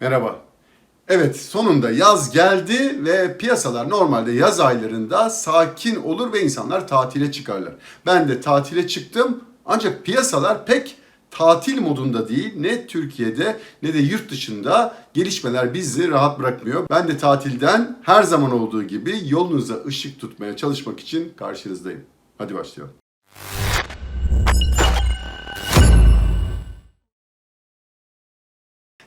Merhaba. Evet sonunda yaz geldi ve piyasalar normalde yaz aylarında sakin olur ve insanlar tatile çıkarlar. Ben de tatile çıktım ancak piyasalar pek tatil modunda değil. Ne Türkiye'de ne de yurt dışında gelişmeler bizi rahat bırakmıyor. Ben de tatilden her zaman olduğu gibi yolunuza ışık tutmaya çalışmak için karşınızdayım. Hadi başlayalım.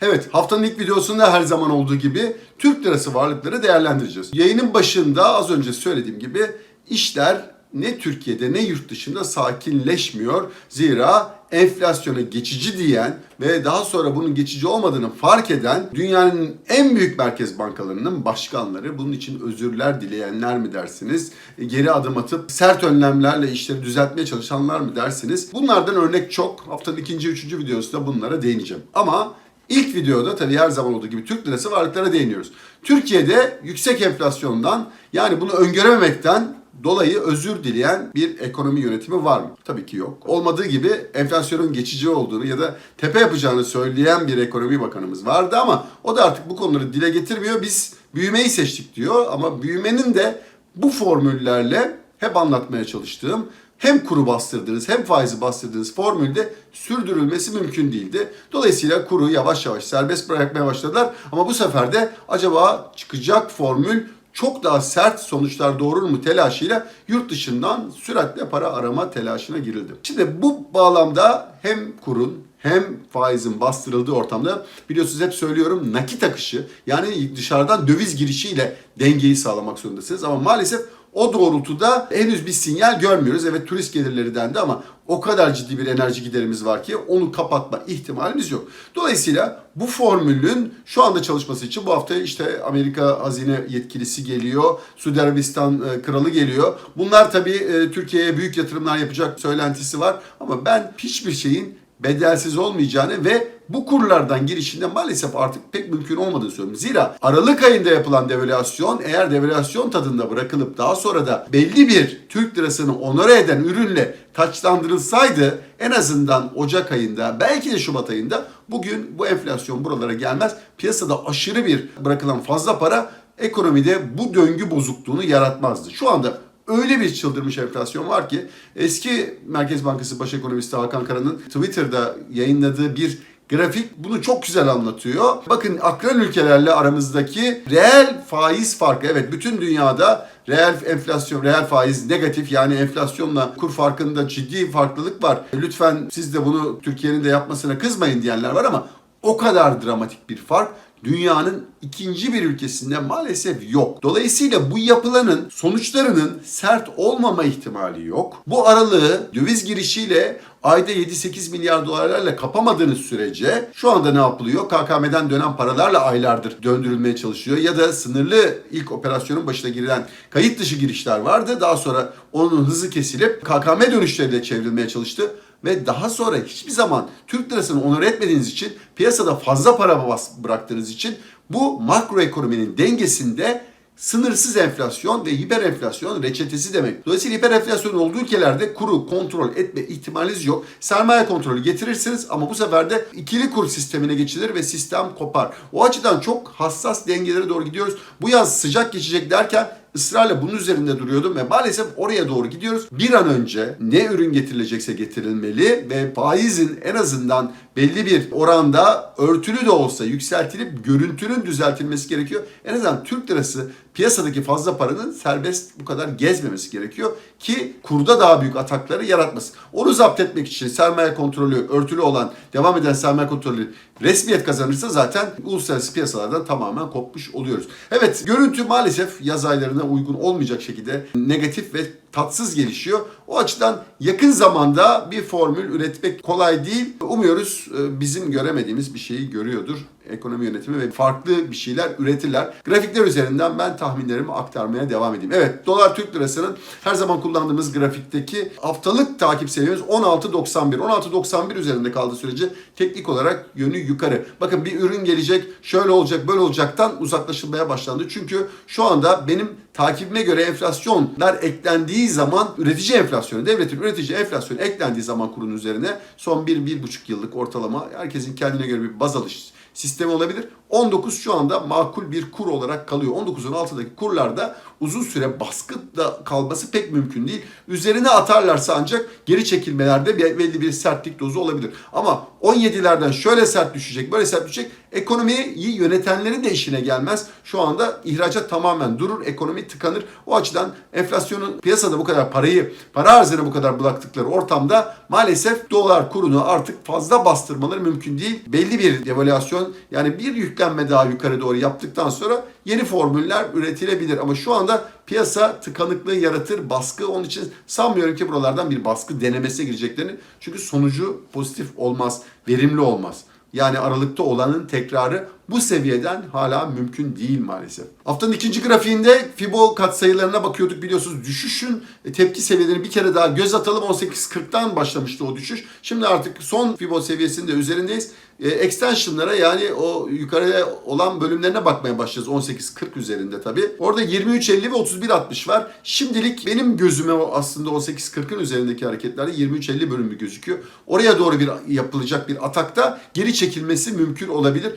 Evet haftanın ilk videosunda her zaman olduğu gibi Türk lirası varlıkları değerlendireceğiz. Yayının başında az önce söylediğim gibi işler ne Türkiye'de ne yurt dışında sakinleşmiyor. Zira enflasyona geçici diyen ve daha sonra bunun geçici olmadığını fark eden dünyanın en büyük merkez bankalarının başkanları bunun için özürler dileyenler mi dersiniz? Geri adım atıp sert önlemlerle işleri düzeltmeye çalışanlar mı dersiniz? Bunlardan örnek çok. Haftanın ikinci, üçüncü videosunda bunlara değineceğim. Ama İlk videoda tabii her zaman olduğu gibi Türk lirası varlıklara değiniyoruz. Türkiye'de yüksek enflasyondan yani bunu öngörememekten dolayı özür dileyen bir ekonomi yönetimi var mı? Tabii ki yok. Olmadığı gibi enflasyonun geçici olduğunu ya da tepe yapacağını söyleyen bir ekonomi bakanımız vardı ama o da artık bu konuları dile getirmiyor. Biz büyümeyi seçtik diyor ama büyümenin de bu formüllerle hep anlatmaya çalıştığım hem kuru bastırdığınız hem faizi bastırdığınız formülde sürdürülmesi mümkün değildi. Dolayısıyla kuru yavaş yavaş serbest bırakmaya başladılar. Ama bu sefer de acaba çıkacak formül çok daha sert sonuçlar doğurur mu telaşıyla yurt dışından süratle para arama telaşına girildi. Şimdi bu bağlamda hem kurun hem faizin bastırıldığı ortamda biliyorsunuz hep söylüyorum nakit akışı yani dışarıdan döviz girişiyle dengeyi sağlamak zorundasınız. Ama maalesef o doğrultuda henüz bir sinyal görmüyoruz. Evet turist gelirleri dendi ama o kadar ciddi bir enerji giderimiz var ki onu kapatma ihtimalimiz yok. Dolayısıyla bu formülün şu anda çalışması için bu hafta işte Amerika hazine yetkilisi geliyor, Suudi Arabistan e, kralı geliyor. Bunlar tabii e, Türkiye'ye büyük yatırımlar yapacak söylentisi var ama ben hiçbir şeyin bedelsiz olmayacağını ve bu kurlardan girişinde maalesef artık pek mümkün olmadığını söylüyorum. Zira Aralık ayında yapılan devalüasyon eğer devalüasyon tadında bırakılıp daha sonra da belli bir Türk lirasını onore eden ürünle taçlandırılsaydı en azından Ocak ayında belki de Şubat ayında bugün bu enflasyon buralara gelmez. Piyasada aşırı bir bırakılan fazla para ekonomide bu döngü bozukluğunu yaratmazdı. Şu anda öyle bir çıldırmış enflasyon var ki eski Merkez Bankası Baş Ekonomisti Hakan Kara'nın Twitter'da yayınladığı bir grafik bunu çok güzel anlatıyor. Bakın akran ülkelerle aramızdaki reel faiz farkı. Evet bütün dünyada reel enflasyon, reel faiz negatif yani enflasyonla kur farkında ciddi farklılık var. Lütfen siz de bunu Türkiye'nin de yapmasına kızmayın diyenler var ama o kadar dramatik bir fark dünyanın ikinci bir ülkesinde maalesef yok. Dolayısıyla bu yapılanın sonuçlarının sert olmama ihtimali yok. Bu aralığı döviz girişiyle ayda 7-8 milyar dolarlarla kapamadığınız sürece şu anda ne yapılıyor? KKM'den dönen paralarla aylardır döndürülmeye çalışıyor ya da sınırlı ilk operasyonun başına girilen kayıt dışı girişler vardı. Daha sonra onun hızı kesilip KKM dönüşleriyle çevrilmeye çalıştı ve daha sonra hiçbir zaman Türk lirasını onur etmediğiniz için piyasada fazla para bıraktığınız için bu makro ekonominin dengesinde sınırsız enflasyon ve hiper enflasyon reçetesi demek. Dolayısıyla hiper enflasyon olduğu ülkelerde kuru kontrol etme ihtimaliniz yok. Sermaye kontrolü getirirsiniz ama bu sefer de ikili kur sistemine geçilir ve sistem kopar. O açıdan çok hassas dengelere doğru gidiyoruz. Bu yaz sıcak geçecek derken ısrarla bunun üzerinde duruyordum ve maalesef oraya doğru gidiyoruz. Bir an önce ne ürün getirilecekse getirilmeli ve faizin en azından belli bir oranda örtülü de olsa yükseltilip görüntünün düzeltilmesi gerekiyor. En azından Türk lirası piyasadaki fazla paranın serbest bu kadar gezmemesi gerekiyor ki kurda daha büyük atakları yaratmasın. Onu zapt etmek için sermaye kontrolü örtülü olan devam eden sermaye kontrolü resmiyet kazanırsa zaten uluslararası piyasalardan tamamen kopmuş oluyoruz. Evet görüntü maalesef yaz aylarına uygun olmayacak şekilde negatif ve tatsız gelişiyor. O açıdan yakın zamanda bir formül üretmek kolay değil. Umuyoruz e, bizim göremediğimiz bir şeyi görüyordur ekonomi yönetimi ve farklı bir şeyler üretirler. Grafikler üzerinden ben tahminlerimi aktarmaya devam edeyim. Evet dolar Türk lirasının her zaman kullandığımız grafikteki haftalık takip seviyemiz 16.91. 16.91 üzerinde kaldığı sürece teknik olarak yönü yukarı. Bakın bir ürün gelecek şöyle olacak böyle olacaktan uzaklaşılmaya başlandı. Çünkü şu anda benim takibime göre enflasyonlar eklendiği zaman üretici enflasyonu, devletin üretici enflasyonu eklendiği zaman kurun üzerine son 1-1,5 yıllık ortalama herkesin kendine göre bir baz alış sistemi olabilir. 19 şu anda makul bir kur olarak kalıyor. 19'un altındaki kurlarda uzun süre baskıda kalması pek mümkün değil. Üzerine atarlarsa ancak geri çekilmelerde bir- belli bir sertlik dozu olabilir. Ama 17'lerden şöyle sert düşecek, böyle sert düşecek. Ekonomiyi yönetenlerin de işine gelmez. Şu anda ihracat tamamen durur, ekonomi tıkanır. O açıdan enflasyonun piyasada bu kadar parayı, para arzına bu kadar bıraktıkları ortamda maalesef dolar kurunu artık fazla bastırmaları mümkün değil. Belli bir devalüasyon yani bir yüklenme daha yukarı doğru yaptıktan sonra yeni formüller üretilebilir. Ama şu anda piyasa tıkanıklığı yaratır, baskı. Onun için sanmıyorum ki buralardan bir baskı denemesine gireceklerini. Çünkü sonucu pozitif olmaz, verimli olmaz. Yani aralıkta olanın tekrarı bu seviyeden hala mümkün değil maalesef. Haftanın ikinci grafiğinde Fibo katsayılarına bakıyorduk biliyorsunuz. Düşüşün tepki seviyelerini bir kere daha göz atalım. 18.40'tan başlamıştı o düşüş. Şimdi artık son Fibo seviyesinde üzerindeyiz. E, extension'lara yani o yukarıya olan bölümlerine bakmaya başlayacağız. 18.40 üzerinde tabii. Orada 23.50 ve 31.60 var. Şimdilik benim gözüme aslında 18.40'ın üzerindeki hareketlerde 23.50 bölümü gözüküyor. Oraya doğru bir yapılacak bir atakta geri çekilmesi mümkün olabilir.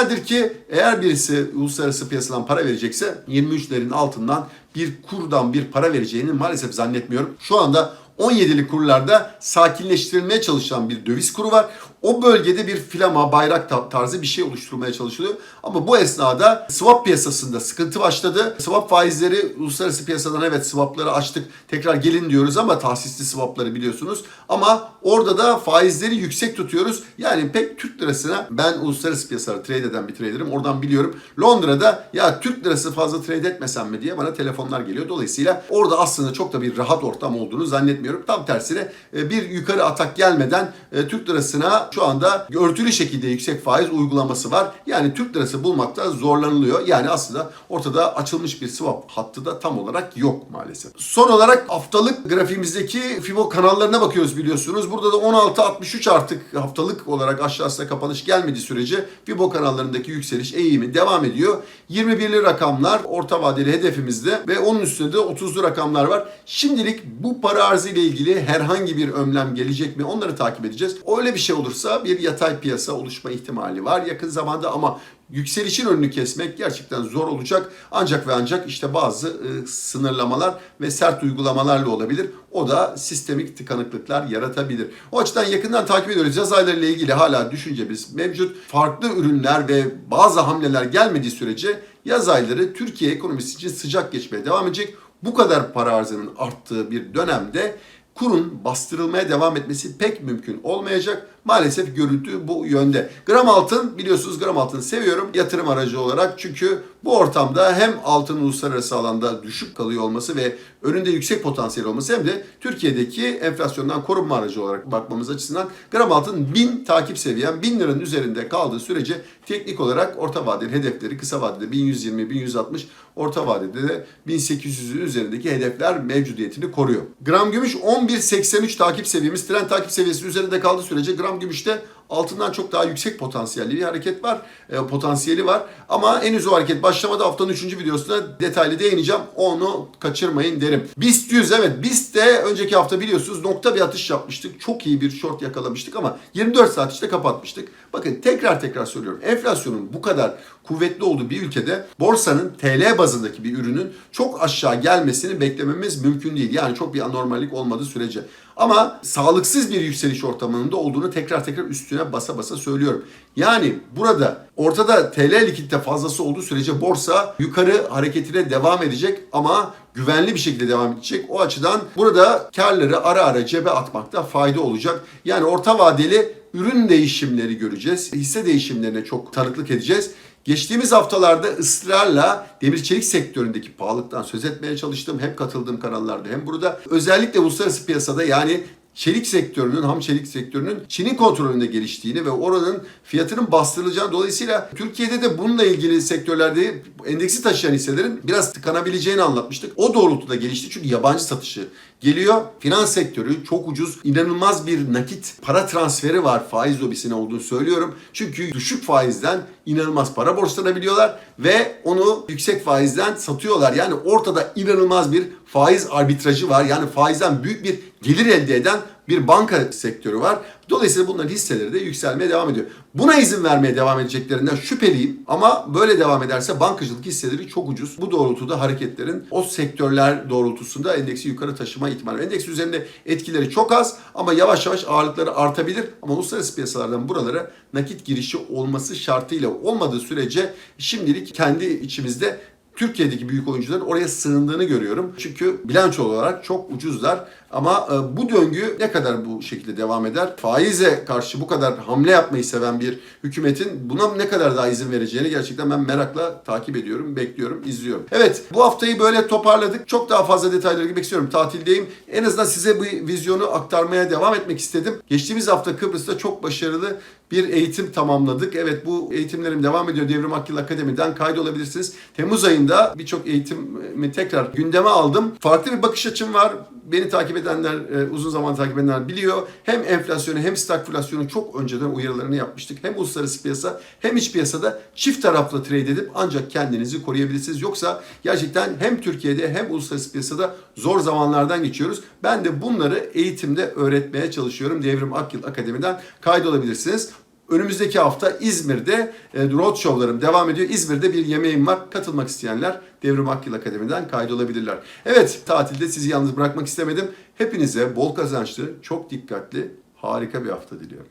Muhtemeldir ki eğer birisi uluslararası piyasadan para verecekse 23'lerin altından bir kurdan bir para vereceğini maalesef zannetmiyorum. Şu anda 17'li kurlarda sakinleştirilmeye çalışılan bir döviz kuru var. O bölgede bir flama, bayrak ta- tarzı bir şey oluşturulmaya çalışılıyor. Ama bu esnada swap piyasasında sıkıntı başladı. Swap faizleri uluslararası piyasadan evet swapları açtık. Tekrar gelin diyoruz ama tahsisli swapları biliyorsunuz. Ama orada da faizleri yüksek tutuyoruz. Yani pek Türk lirasına ben uluslararası piyasaları trade eden bir traderim. Oradan biliyorum. Londra'da ya Türk lirası fazla trade etmesem mi diye bana telefonlar geliyor. Dolayısıyla orada aslında çok da bir rahat ortam olduğunu zannetmiyorum. Tam tersine e, bir yukarı atak gelmeden e, Türk lirasına şu anda örtülü şekilde yüksek faiz uygulaması var. Yani Türk lirası bulmakta zorlanılıyor. Yani aslında ortada açılmış bir swap hattı da tam olarak yok maalesef. Son olarak haftalık grafiğimizdeki Fibo kanallarına bakıyoruz biliyorsunuz. Burada da 16.63 artık haftalık olarak aşağısına kapanış gelmediği sürece Fibo kanallarındaki yükseliş eğimi devam ediyor. 21'li rakamlar orta vadeli hedefimizde ve onun üstünde de 30'lu rakamlar var. Şimdilik bu para arzı ile ilgili herhangi bir önlem gelecek mi onları takip edeceğiz. Öyle bir şey olursa bir yatay piyasa oluşma ihtimali var yakın zamanda ama yükselişin önünü kesmek gerçekten zor olacak. Ancak ve ancak işte bazı e, sınırlamalar ve sert uygulamalarla olabilir. O da sistemik tıkanıklıklar yaratabilir. O açıdan yakından takip ediyoruz. Yaz aylarıyla ilgili hala düşüncemiz mevcut. Farklı ürünler ve bazı hamleler gelmediği sürece yaz ayları Türkiye ekonomisi için sıcak geçmeye devam edecek. Bu kadar para arzının arttığı bir dönemde kurun bastırılmaya devam etmesi pek mümkün olmayacak. Maalesef görüntü bu yönde. Gram altın biliyorsunuz gram altını seviyorum yatırım aracı olarak. Çünkü bu ortamda hem altının uluslararası alanda düşük kalıyor olması ve önünde yüksek potansiyel olması hem de Türkiye'deki enflasyondan korunma aracı olarak bakmamız açısından gram altın 1000 takip seviyen 1000 liranın üzerinde kaldığı sürece teknik olarak orta vadeli hedefleri kısa vadede 1120 1160 orta vadede de 1800'ün üzerindeki hedefler mevcudiyetini koruyor. Gram gümüş 11.83 takip seviyemiz trend takip seviyesi üzerinde kaldığı sürece gram gümüşte altından çok daha yüksek potansiyelli bir hareket var. E, potansiyeli var. Ama henüz o hareket başlamadı. Haftanın 3. videosunda detaylı değineceğim. Onu kaçırmayın derim. BIST 100 evet. BIST de önceki hafta biliyorsunuz nokta bir atış yapmıştık. Çok iyi bir short yakalamıştık ama 24 saat işte kapatmıştık. Bakın tekrar tekrar söylüyorum. Enflasyonun bu kadar kuvvetli olduğu bir ülkede borsanın TL bazındaki bir ürünün çok aşağı gelmesini beklememiz mümkün değil. Yani çok bir anormallik olmadığı sürece. Ama sağlıksız bir yükseliş ortamında olduğunu tekrar tekrar üstüne basa basa söylüyorum. Yani burada ortada TL likitte fazlası olduğu sürece borsa yukarı hareketine devam edecek ama güvenli bir şekilde devam edecek. O açıdan burada karları ara ara cebe atmakta fayda olacak. Yani orta vadeli ürün değişimleri göreceğiz. Hisse değişimlerine çok tanıklık edeceğiz. Geçtiğimiz haftalarda ısrarla demir çelik sektöründeki pahalılıktan söz etmeye çalıştım. Hem katıldığım kanallarda hem burada. Özellikle uluslararası piyasada yani çelik sektörünün, ham çelik sektörünün Çin'in kontrolünde geliştiğini ve oranın fiyatının bastırılacağını dolayısıyla Türkiye'de de bununla ilgili sektörlerde endeksi taşıyan hisselerin biraz tıkanabileceğini anlatmıştık. O doğrultuda gelişti çünkü yabancı satışı geliyor. Finans sektörü çok ucuz, inanılmaz bir nakit para transferi var faiz lobisine olduğunu söylüyorum. Çünkü düşük faizden inanılmaz para borçlanabiliyorlar ve onu yüksek faizden satıyorlar. Yani ortada inanılmaz bir faiz arbitrajı var. Yani faizden büyük bir gelir elde eden bir banka sektörü var. Dolayısıyla bunların hisseleri de yükselmeye devam ediyor. Buna izin vermeye devam edeceklerinden şüpheliyim ama böyle devam ederse bankacılık hisseleri çok ucuz. Bu doğrultuda hareketlerin o sektörler doğrultusunda endeksi yukarı taşıma ihtimali. Endeks üzerinde etkileri çok az ama yavaş yavaş ağırlıkları artabilir. Ama uluslararası piyasalardan buralara nakit girişi olması şartıyla olmadığı sürece şimdilik kendi içimizde Türkiye'deki büyük oyuncuların oraya sığındığını görüyorum. Çünkü bilanço olarak çok ucuzlar. Ama e, bu döngü ne kadar bu şekilde devam eder? Faize karşı bu kadar hamle yapmayı seven bir hükümetin buna ne kadar daha izin vereceğini gerçekten ben merakla takip ediyorum, bekliyorum, izliyorum. Evet bu haftayı böyle toparladık. Çok daha fazla detaylara girmek istiyorum. Tatildeyim. En azından size bu vizyonu aktarmaya devam etmek istedim. Geçtiğimiz hafta Kıbrıs'ta çok başarılı bir eğitim tamamladık. Evet bu eğitimlerim devam ediyor. Devrim Akil Akademi'den kaydolabilirsiniz. Temmuz ayında birçok eğitimi tekrar gündeme aldım. Farklı bir bakış açım var. Beni takip edenler, e, uzun zaman takip edenler biliyor. Hem enflasyonu hem stagflasyonu çok önceden uyarılarını yapmıştık. Hem uluslararası piyasa hem iç piyasada çift taraflı trade edip ancak kendinizi koruyabilirsiniz. Yoksa gerçekten hem Türkiye'de hem uluslararası piyasada zor zamanlardan geçiyoruz. Ben de bunları eğitimde öğretmeye çalışıyorum. Devrim Akyıl Akademi'den kaydolabilirsiniz. Önümüzdeki hafta İzmir'de e, roadshow'larım devam ediyor. İzmir'de bir yemeğim var. Katılmak isteyenler Devrim Akyıl Akademi'den kaydolabilirler. Evet tatilde sizi yalnız bırakmak istemedim. Hepinize bol kazançlı, çok dikkatli, harika bir hafta diliyorum.